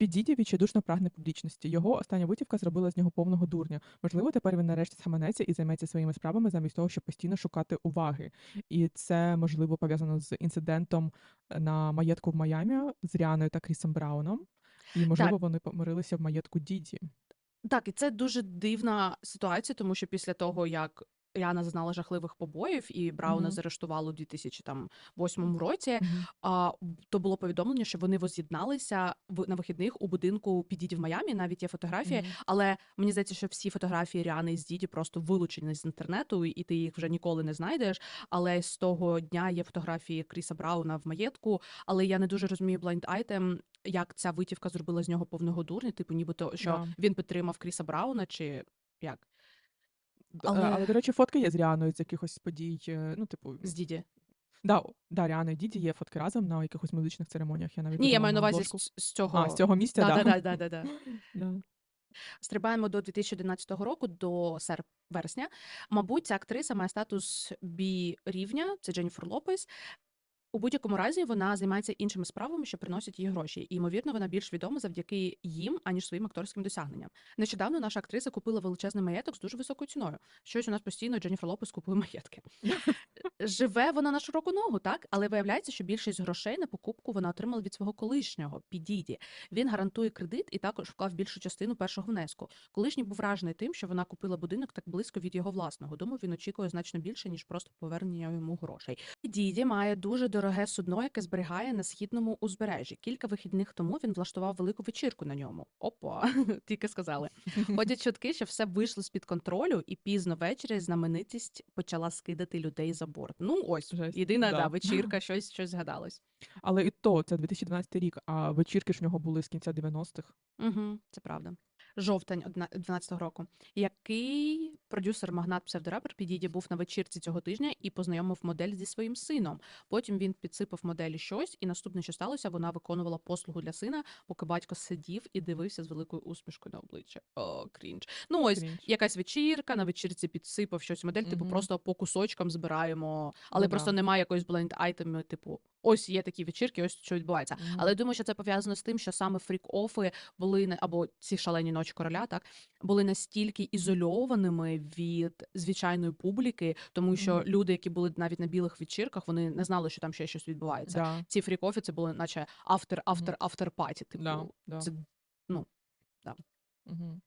Піддідя відчайдушно прагне публічності. Його остання витівка зробила з нього повного дурня. Можливо, тепер він нарешті схаменеться і займеться своїми справами замість того, щоб постійно шукати уваги. І це можливо пов'язано з інцидентом на маєтку в Майамі з Ріаною та Крісом Брауном. І можливо, вони помирилися в маєтку Діді. Так, і це дуже дивна ситуація, тому що після того, як Ріана зазнала жахливих побоїв, і Брауна Мгм. заарештували у 2008 році, Мгм. а, то було повідомлення, що вони воз'єдналися в на вихідних у будинку Підіді в Майамі. Навіть є фотографії, Мгм. але мені здається, що всі фотографії Ріани з Діді просто вилучені з інтернету, і ти їх вже ніколи не знайдеш. Але з того дня є фотографії Кріса Брауна в маєтку. Але я не дуже розумію blind item, як ця витівка зробила з нього повного дурня, типу, нібито що Да. він підтримав Кріса Брауна, чи як Д- Але- Але... але, до речі, фотки є з Ріаною з якихось подій. е, Ну, типу, з Діді? да, о, да, Ріана і Діді є фотки разом на якихось музичних церемоніях. Я навіть Ні, я маю на увазі обложку. з, з цього. А, з цього місця, да. да, да, да, да. Да. Стрибаємо до 2011 року, до серп вересня. Мабуть, ця актриса має статус бі рівня, це Дженніфер Лопес. У будь-якому разі вона займається іншими справами, що приносять їй гроші. І ймовірно, вона більш відома завдяки їм, аніж своїм акторським досягненням. Нещодавно наша актриса купила величезний маєток з дуже високою ціною. Щось у нас постійно Дженніфер Лопес купує маєтки. Живе вона на широку ногу, так, але виявляється, що більшість грошей на покупку вона отримала від свого колишнього Підіді. Він гарантує кредит і також вклав більшу частину першого внеску. Колишній був вражений тим, що вона купила будинок так близько від його власного. Думаю, він очікує значно більше ніж просто повернення йому грошей. Діді має дуже дороге судно, яке зберігає на східному узбережжі. Кілька вихідних тому він влаштував велику вечірку на ньому. Опа, тільки сказали. Ходять чутки, що все вийшло з під контролю, і пізно ввечері знаменитість почала скидати людей за борт. Ну ось Жесть, єдина да. да, вечірка, щось щось згадалось. Але і то, це 2012 рік, а вечірки ж в нього були з кінця 90-х. Угу, це правда. Жовтень 12 року. Який продюсер магнат псевдорапер Підіді був на вечірці цього тижня і познайомив модель зі своїм сином. Потім він підсипав моделі щось, і наступне, що сталося, вона виконувала послугу для сина, поки батько сидів і дивився з великою усмішкою на обличчя. О, крінж. Ну ось Крінж. якась вечірка, на вечірці підсипав щось модель, типу, просто по кусочкам збираємо, але Ну просто да. немає якоїсь бленд айтеми, типу, ось є такі вечірки, ось що відбувається. Мгм. Але я думаю, що це пов'язано з тим, що саме фрік-офи були або ці шалені ночі короля, так були настільки ізольованими від звичайної публіки, тому що Мгм. люди, які були навіть на білих вечірках, вони не знали, що там ще щось відбувається. Да, Ці фрік-офи це були, наче автор, автор, автор паті. Типу, да, да. це ну Мгм.